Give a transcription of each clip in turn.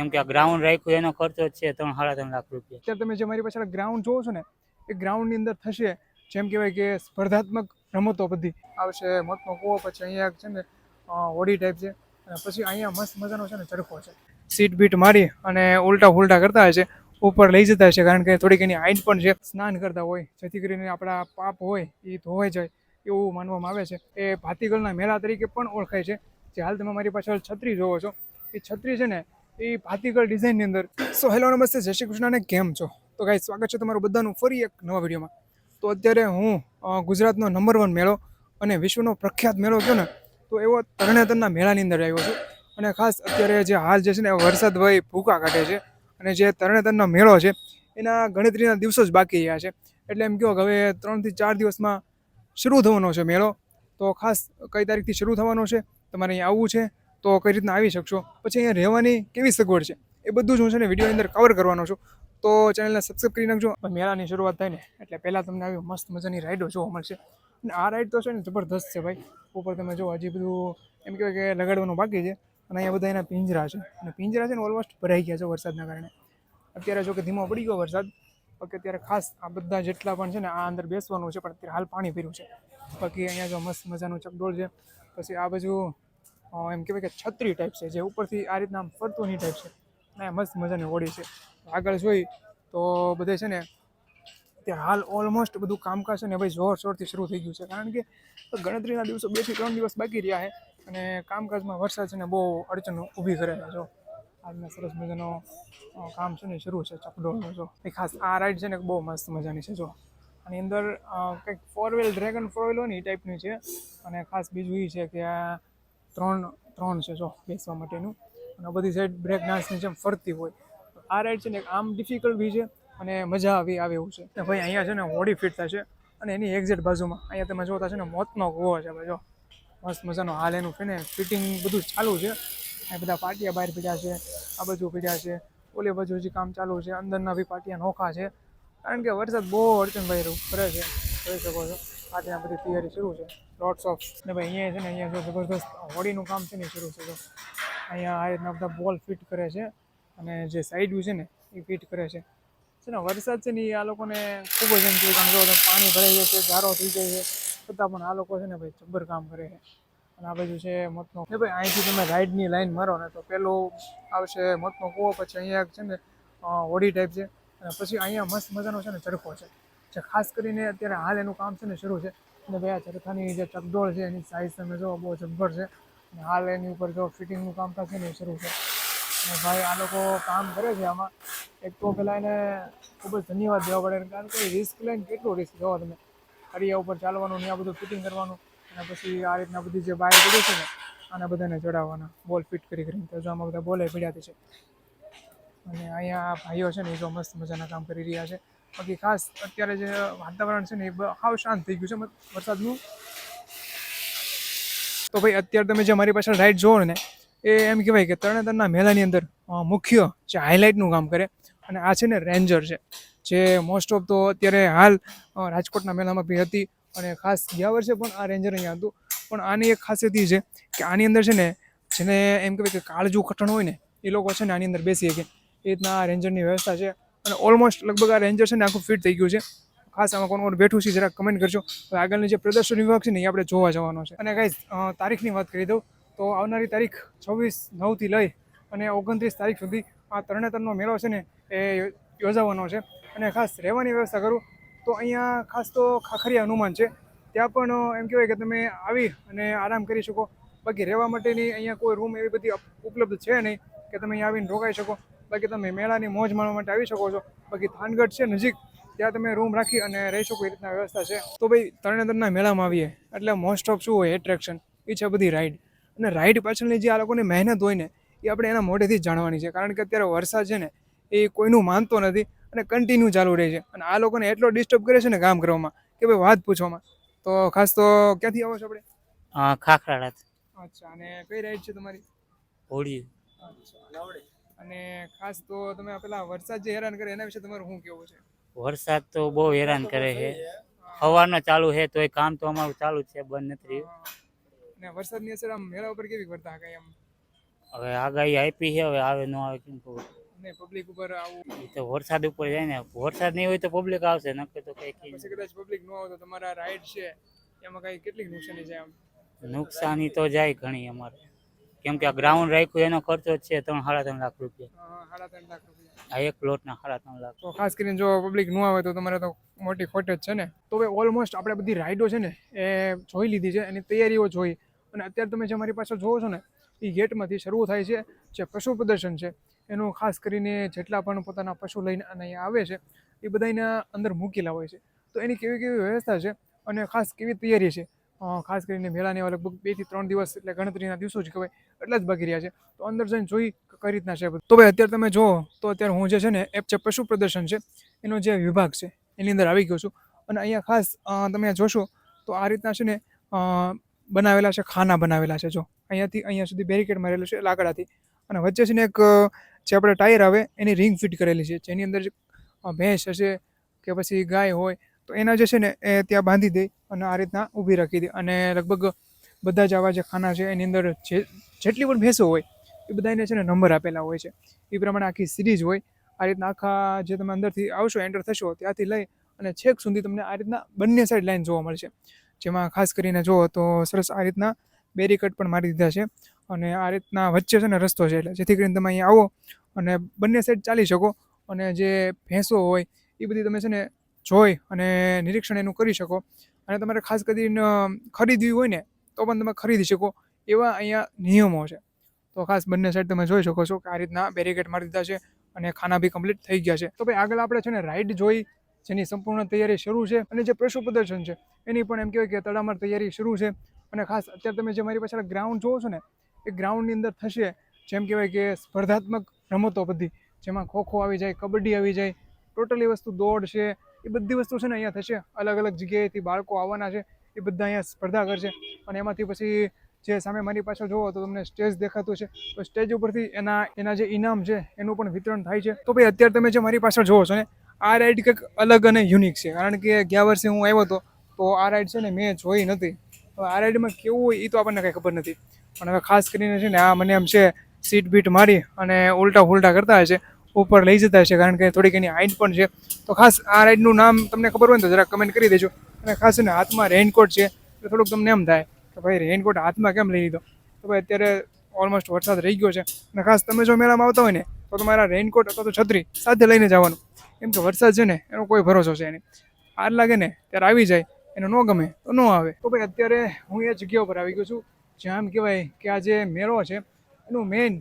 કેમ કે આ ગ્રાઉન્ડ રાખ્યું એનો ખર્ચો છે ત્રણ સાડા ત્રણ લાખ રૂપિયા. અત્યારે તમે જે મારી પાછળ ગ્રાઉન્ડ જોવો છો ને, એ ગ્રાઉન્ડની અંદર થશે, જેમ કહેવાય કે સ્પર્ધાત્મક રમતો બધી. આવશે મોતનો કૂવો, પછી અહીંયા છે ને હોડી ટાઈપ છે, અને પછી અહીંયા મસ્ત મજાનો છે ને ચરખો છે. સીટ બીટ મારી અને ઉલટા ફુલટા કરતા છે, ઉપર લઈ જતા હશે કારણ કે થોડીક એની હાઈટ પણ છે. સ્નાન કરતા હોય, જેથી કરીને આપણા પાપ હોય, એ ધોવાઈ જાય, એવું માનવામાં આવે છે. એ ભાતીગળના મેળા તરીકે પણ ઓળખાય છે. જે હાલ તમે મારી પાછળ છત્રી જોવો છો, એ છત્રી છે ને એ ભાતીગળ ડિઝાઇનની અંદર. સો હેલો નમસ્તે, જય શ્રી કૃષ્ણ અને કેમ છો? તો ગાઈ સ્વાગત છે તમારું બધાનું ફરી એક નવા વિડીયોમાં. તો અત્યારે હું ગુજરાતનો નંબર વન મેળો અને વિશ્વનો પ્રખ્યાત મેળો કહો ને, તો એવો તરણેતરના મેળાની અંદર આવ્યો છું. અને ખાસ અત્યારે જે હાલ જે છે ને વરસાદ ભાઈ ભૂકા કાઢે છે અને જે તરણેતરનો મેળો છે, એના ગણતરીના દિવસો જ બાકી રહ્યા છે. એટલે એમ કહો કે હવે ત્રણથી ચાર દિવસમાં શરૂ થવાનો છે મેળો. તો ખાસ કઈ તારીખથી શરૂ થવાનો છે? તમારે અહીંયા આવવું છે? તો કઈ રીતના આવી શકશો? પછી અહીંયા રહેવાની કેવી સગવડ છે? એ બધું જ હું છે ને વિડીયોની અંદર કવર કરવાનો છું. તો ચેનલને સબસ્ક્રાઈબ કરી નાખજો. મેળાની શરૂઆત થાય ને, એટલે પહેલાં તમને આવી મસ્ત મજાની રાઈડો જોવા મળશે. અને આ રાઈડ તો છે ને જબરદસ્ત છે ભાઈ. ઉપર તમે જો હજી બધું એમ કહેવાય કે લગાડવાનું બાકી છે. અને અહીંયા બધા એના પિંજરા છે. અને પિંજરા છે ને ઓલમોસ્ટ ભરાઈ ગયા છે વરસાદના કારણે. અત્યારે જો કે ધીમો પડી ગયો વરસાદ. ઓકે અત્યારે ખાસ આ બધા જેટલા પણ છે ને આ અંદર બેસવાનું છે, પણ અત્યારે હાલ પાણી ભર્યું છે. બાકી અહીંયા જો મસ્ત મજાનું ચકડોળ છે. પછી આ બાજુ એમ કહેવાય કે છત્રી ટાઈપ છે, જે ઉપરથી આ રીતના આમ ફરતોની ટાઈપ છે. અને મસ્ત મજાની હોડી છે. આગળ જોઈ તો બધે છે ને તે હાલ ઓલમોસ્ટ બધું કામકાજ છે ને ભાઈ જોર શોરથી શરૂ થઈ ગયું છે. કારણ કે ગણતરીના દિવસો બેથી ત્રણ દિવસ બાકી રહ્યા છે અને કામકાજમાં વરસાદ છે ને બહુ અડચણ ઊભી કરે છે. જો, આજના સરસ મજાનો કામ છે ને શરૂ છે ચકડોળનો. જો એ ખાસ આ રાઈડ છે ને બહુ મસ્ત મજાની છે. જો, આની અંદર કંઈક four wheel dragon four wheel હોય ને એ ટાઈપની છે. અને ખાસ બીજું એ છે કે આ ત્રણ ત્રણ છે જો બેસવા માટેનું. અને બધી સાઈડ બ્રેક ડાન્સની જેમ ફરતી હોય. આ રાઈડ છે ને આમ ડિફિકલ્ટ બી છે અને મજા આવી, આવે એવું છે. ને ભાઈ અહીંયા છે ને હોડી ફિટ થશે અને એની એક્ઝેક્ટ બાજુમાં, અહીંયા તમે જોતા છે ને મોતનો કૂવો છે ભાઈ જો. મસ્ત મજાનો હાલ એનું છે ને ફિટિંગ બધું ચાલુ છે. આ બધા પાટિયા બહાર પીડ્યા છે, આ બાજુ પીડ્યા છે, ઓલી બાજુ હજી કામ ચાલુ છે, અંદરના બી પાટિયા નોખા છે. કારણ કે વરસાદ બહુ અડચણભાઈ રૂપ કરે છે. જોઈ શકો છો. આ બધી તૈયારી શરૂ છે. લોટ્સ ઓફ ને ભાઈ અહીંયા છે ને, અહીંયા જો જબરદસ્ત હોડીનું કામ છે ને શરૂ છે જો. અહીંયા આ રીતના બધા બોલ ફિટ કરે છે અને જે સાઈડ છે ને, એ ફિટ કરે છે. છે ને, વરસાદ છે ને એ આ લોકોને ખૂબ જ એમ થયું આમ જો પાણી ભરાઈ જાય છે ગારો થઈ જાય છે છતાં પણ આ લોકો છે ને ભાઈ જબ્બર કામ કરે છે. અને આ બાજુ છે મતનો ને ભાઈ અહીંથી તમે રાઈડની લાઈન મારો ને તો પેલો આવશે મતનો કૂવો, પછી અહીંયા છે ને હોડી ટાઈપ છે. અને પછી અહીંયા મસ્ત મજાનો છે ને ચરખો છે. જે ખાસ કરીને અત્યારે હાલ એનું કામ છે ને શરૂ છે. અને બે ચરખાની જે ચકડોળ છે એની સાઇઝ તમે જો બહુ જબ્બર છે. અને હાલ એની ઉપર જો ફિટિંગનું કામકાજ છે ને એ શરૂ છે. અને ભાઈ આ લોકો કામ કરે છે આમાં. એક તો પહેલાં એને ખૂબ જ ધન્યવાદ દેવા પડે, કારણ કે રિસ્ક લઈને કેટલું રિસ્ક જોવો તમે. હરિયા ઉપર ચાલવાનું ને આ બધું ફિટિંગ કરવાનું. અને પછી આ રીતના બધી જે બાય પડી છે ને, આને બધાને ચડાવવાના. બોલ ફિટ કરી કરીને તો જો આમાં બધા બોલે પડ્યા છે. અને અહીંયા ભાઈઓ છે ને એ જો મસ્ત મજાના કામ કરી રહ્યા છે. બાકી ખાસ અત્યારે જે વાતાવરણ છે ને એ હાવ શાંત થઈ ગયું છે વરસાદનું. તો ભાઈ અત્યારે તમે જે મારી પાછળ રાઈડ જોવો ને, એ એમ કહેવાય કે તરણેતરના મેળાની અંદર મુખ્ય જે હાઇલાઇટનું કામ કરે અને આ છે ને રેન્જર છે, જે મોસ્ટ ઓફ તો અત્યારે હાલ રાજકોટના મેળામાં બી હતી અને ખાસ ગયા વર્ષે પણ આ રેન્જર અહીંયા હતું. પણ આની એક ખાસિયત એ છે કે આની અંદર છે ને, જેને એમ કહેવાય કે કાળજું કઠણ હોય ને, એ લોકો છે ને આની અંદર બેસી શકે. એ રીતના આ રેન્જરની વ્યવસ્થા છે. અને ઓલમોસ્ટ લગભગ આ રેન્જર છે ને આખું ફિટ થઈ ગયું છે. ખાસ આમાં કોણ કોણ બેઠું છે જરા કમેન્ટ કરજો. હવે આગળની જે પ્રદર્શન વિભાગ છે ને એ આપણે જોવા જવાનો છે. અને ગાઈઝ તારીખની વાત કરી દઉં તો આવનારી તારીખ છવ્વીસ નવથી લઈ અને ઓગણત્રીસ તારીખ સુધી આ તરણેતરનો મેળો છે ને એ યોજાવાનો છે. અને ખાસ રહેવાની વ્યવસ્થા કરું તો અહીંયા ખાસ તો ખાખરિયા હનુમાન છે. ત્યાં પણ એમ કહેવાય કે તમે આવી અને આરામ કરી શકો. બાકી રહેવા માટેની અહીંયા કોઈ રૂમ એવી બધી ઉપલબ્ધ છે નહીં કે તમે અહીંયા આવીને રોકાઈ શકો. બાકી તમે મેળાની મોજ માણવા માટે આવી શકો છો. બાકી થાનગઢ છે નજીક ત્યાં તમે રૂમ રાખી અને રહી શકો એ રીતના વ્યવસ્થા છે. તો ભાઈ તરણેતરના મેળામાં આવીએ એટલે મોસ્ટ ઓફ શું હોય એટ્રેક્શન એ છે બધી રાઈડ અને રાઈડ પાછળની જે આ લોકોની મહેનત હોય ને એ આપણે એના મોઢેથી જ જાણવાની છે. કારણ કે અત્યારે વરસાદ છે ને એ કોઈનું માનતો નથી અને કન્ટિન્યુ ચાલુ રહે છે. અને આ લોકોને એટલો ડિસ્ટર્બ કરે છે ને કામ કરવામાં કે ભાઈ વાત પૂછવામાં. તો ખાસ તો ક્યાંથી આવો છો આપણે? હા ખાખરાળા અચ્છા અને કઈ રાઈડ છે તમારી? હોળી. અચ્છા અને ખાસ તો તમે પેલા વરસાદ જે હેરાન કરે એના વિશે તમારું શું કેવું છે? વરસાદ તો બહુ હેરાન કરે છે. હવાના ચાલુ છે તો એ કામ તો અમારું ચાલુ છે બંધ નથી રહ્યું. અને વરસાદની અસર આમ મેળા ઉપર કેવી કરતા કાંઈ આમ? હવે આગાહી આપી છે હવે આવે ન આવે કેમ ખબર? ને પબ્લિક ઉપર આવું? તો વરસાદ ઉપર જાય ને વરસાદ નહીં હોય તો પબ્લિક આવશે નક્કી તો કઈ કઈ પછી કદાચ પબ્લિક ન આવે તો તમારા રાઈડ છે એમાં કઈ કેટલીક નુકસાની છે આમ? નુકસાની તો જાય ઘણી અમારે. કેમ કે આ ગ્રાઉન્ડ રાખ્યું એનો ખર્ચો છે ત્રણ સાડા ત્રણ લાખ રૂપિયા. સાડા ત્રણ લાખ રૂપિયા. આ એક પ્લોટના સાડા ત્રણ લાખ. તો ખાસ કરીને જો પબ્લિક ન આવે તો તમારે તો મોટી ખોટ જ છે ને. તો ભાઈ ઓલમોસ્ટ આપણે બધી રાઇડો છે ને એ જોઈ લીધી છે એની તૈયારીઓ જોઈ. અને અત્યારે તમે જે મારી પાસે જોવો છો ને એ ગેટમાંથી શરૂ થાય છે જે પશુ પ્રદર્શન છે. એનું ખાસ કરીને જેટલા પણ પોતાના પશુ લઈને અહીંયા આવે છે એ બધાને અંદર મૂકેલા હોય છે. તો એની કેવી કેવી વ્યવસ્થા છે અને ખાસ કેવી તૈયારી છે? ખાસ કરીને મેળાની લગભગ બેથી ત્રણ દિવસ એટલે ગણતરીના દિવસો જ કહેવાય, એટલા જ બાકી રહ્યા છે. તો અંદર જઈને જોઈ કઈ રીતના છે તો ભાઈ, અત્યારે તમે જુઓ, તો અત્યારે હું જે છે ને, એપ છે પશુ પ્રદર્શન છે, એનો જે વિભાગ છે, એની અંદર આવી ગયો છું. અને અહીંયા ખાસ તમે જોશો, તો આ રીતના છે ને બનાવેલા છે, ખાના બનાવેલા છે, જો. અહીંયાથી અહીંયા સુધી બેરિકેડ મારેલું છે, લાકડાથી. અને વચ્ચે છે ને એક, જે આપણે ટાયર આવે, એની રિંગ ફિટ કરેલી છે, જેની અંદર ભેંસ હશે કે પછી ગાય હોય તો એના જે છે ને, એ ત્યાં બાંધી દે અને આ રીતના ઊભી રાખી દે. અને લગભગ બધા જ આવા જે ખાના છે, એની અંદર જે, જેટલી પણ ભેંસો હોય, એ બધાને છે ને નંબર આપેલા હોય છે. એ પ્રમાણે આખી સિરીઝ હોય. આ રીતના આખા જે તમે અંદરથી આવશો એન્ટર થશો, ત્યાંથી લઈ અને છેક સુધી તમને આ રીતના બંને સાઈડ લાઈન જોવા મળશે. જેમાં ખાસ કરીને જુઓ તો સરસ આ રીતના બેરીકટ પણ મારી દીધા છે અને આ રીતના વચ્ચે છે ને રસ્તો છે એટલે જેથી કરીને તમે અહીંયા આવો અને બંને સાઈડ ચાલી શકો અને જે ભેંસો હોય, એ બધી તમે છે ને જોઈ અને નિરીક્ષણ એનું કરી શકો. અને તમારે ખાસ કરીને ખરીદવી હોય ને, તો પણ તમે ખરીદી શકો. એવા અહીંયા નિયમો છે. તો ખાસ બંને સાઈડ તમે જોઈ શકો છો કે આ રીતના બેરીકેડ મારી દીધા છે અને ખાના બી કમ્પ્લીટ થઈ ગયા છે. તો ભાઈ આગળ આપણે છે ને રાઈડ જોઈ, જેની સંપૂર્ણ તૈયારી શરૂ છે અને જે પશુ પ્રદર્શન છે, એની પણ એમ કહેવાય કે તડામાર તૈયારી શરૂ છે. અને ખાસ અત્યારે તમે જે મારી પાછળ ગ્રાઉન્ડ જોવો છો ને, એ ગ્રાઉન્ડની અંદર થશે જેમ કહેવાય કે સ્પર્ધાત્મક રમતો બધી, જેમાં ખોખો આવી જાય, કબડ્ડી આવી જાય, ટોટલી વસ્તુ દોડ છે એ બધી વસ્તુ છે ને અહીંયા થશે. અલગ અલગ જગ્યાએથી બાળકો આવવાના છે. એ બધા અહીંયા સ્પર્ધા કરશે. અને એમાંથી પછી જે સામે મારી પાછળ જોવો તો તમને સ્ટેજ દેખાતું છે તો સ્ટેજ ઉપરથી એના એના જે ઇનામ છે, એનું પણ વિતરણ થાય છે. તો ભાઈ, અત્યારે તમે જે મારી પાછળ જોવો છો ને, આ રાઈડ કંઈક અલગ અને યુનિક છે. કારણ કે ગયા વર્ષે હું આવ્યો હતો, તો આ રાઈડ છે ને મેં જોઈ નથી. તો આ રાઈડમાં કેવું હોય એ તો આપણને કંઈ ખબર નથી. પણ હવે ખાસ કરીને છે ને, આ મને એમ છે સીટ બીટ મારી અને ઉલટા ફુલટા કરતા હશે. ઉપર લઈ જતા હશે, કારણ કે થોડીક એની હાઈટ પણ છે. તો ખાસ આ રાઈડનું નામ તમને ખબર હોય ને તો જરા કમેન્ટ કરી દેજો. અને ખાસ એને હાથમાં રેઇનકોટ છે તો થોડુંક તમને એમ થાય કે ભાઈ રેઇનકોટ હાથમાં કેમ લઈ લીધો? તો ભાઈ અત્યારે ઓલમોસ્ટ વરસાદ રહી ગયો છે. અને ખાસ તમે જો મેળામાં આવતા હોય ને, તો તમારા રેઇનકોટ અથવા તો છત્રી સાથે લઈને જવાનું. કેમ કે વરસાદ છે ને, એનો કોઈ ભરોસો છે નહીં. આર લાગે ને, ત્યારે આવી જાય. એને ન ગમે તો ન આવે. તો ભાઈ અત્યારે હું એ જગ્યા ઉપર આવી ગયો છું, જ્યાં એમ કહેવાય કે આ જે મેળો છે, એનું મેઇન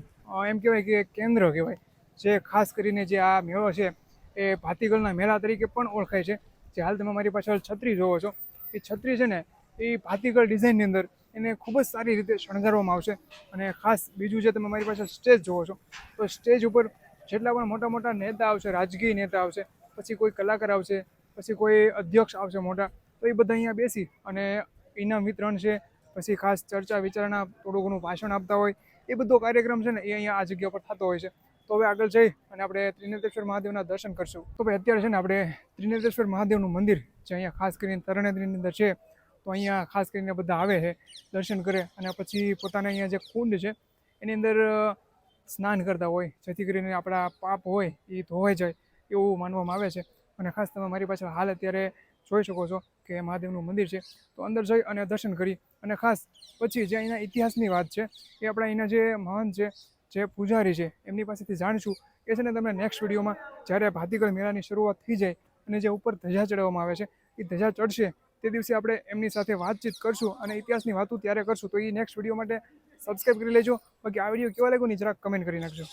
એમ કહેવાય કે કેન્દ્ર કહેવાય. જે ખાસ કરીને જે આ મેળો છે, એ ભાતીગળના મેળા તરીકે પણ ઓળખાય છે. જે હાલ તમે મારી પાછળ છત્રી જોવો છો, એ છત્રી છે ને, એ ભાતીગળ ડિઝાઇનની અંદર એને ખૂબ જ સારી રીતે શણગારવામાં આવશે. અને ખાસ બીજું જે તમે મારી પાસે સ્ટેજ જોવો છો, તો સ્ટેજ ઉપર જેટલા પણ મોટા મોટા નેતા આવશે, રાજકીય નેતા આવશે, પછી કોઈ કલાકાર આવશે, પછી કોઈ અધ્યક્ષ આવશે મોટા, તો એ બધા અહીંયા બેસી અને ઇનામ વિતરણ છે, પછી ખાસ ચર્ચા વિચારણા, થોડું ઘણું ભાષણ આપતા હોય, એ બધો કાર્યક્રમ છે ને, એ અહીંયા આ જગ્યા પર થતો હોય છે. તો હવે આગળ જઈ અને આપણે ત્રિનેત્રેશ્વર મહાદેવના દર્શન કરશું. તો ભાઈ, અત્યારે છે ને આપણે ત્રિનેત્રેશ્વર મહાદેવનું મંદિર જે અહીંયા ખાસ કરીને તરણેત્રીની અંદર છે, તો અહીંયા ખાસ કરીને બધા આવે છે, દર્શન કરે અને પછી પોતાના અહીંયા જે કુંડ છે, એની અંદર સ્નાન કરતા હોય, જેથી કરીને આપણા પાપ હોય, એ ધોવાઈ જાય એવું માનવામાં આવે છે. અને ખાસ તમે મારી પાછળ હાલ અત્યારે જોઈ શકો છો કે મહાદેવનું મંદિર છે. તો અંદર જઈ અને દર્શન કરી અને ખાસ પછી જે અહીંના ઇતિહાસની વાત છે, એ આપણા અહીંના જે મહાન છે જે પૂજારી છે, એમની પાસેથી જાણીશું એ છે ને તમને નેક્સ્ટ વિડીયોમાં જ્યારે ભાતીગળ મેળાની શરૂઆત થઈ જાય અને જે ઉપર ધજા ચડાવવામાં આવે છે, એ ધજા ચડશે તે દિવસે આપણે એમની સાથે વાતચીત કરશું અને ઇતિહાસની વાતો ત્યારે કરશું. તો એ નેક્સ્ટ વીડિયો માટે સબસ્ક્રાઈબ કરી લેજો. બાકી આ વીડિયો કેવા લાગ્યો ને જરાક કમેન્ટ કરી નાખજો.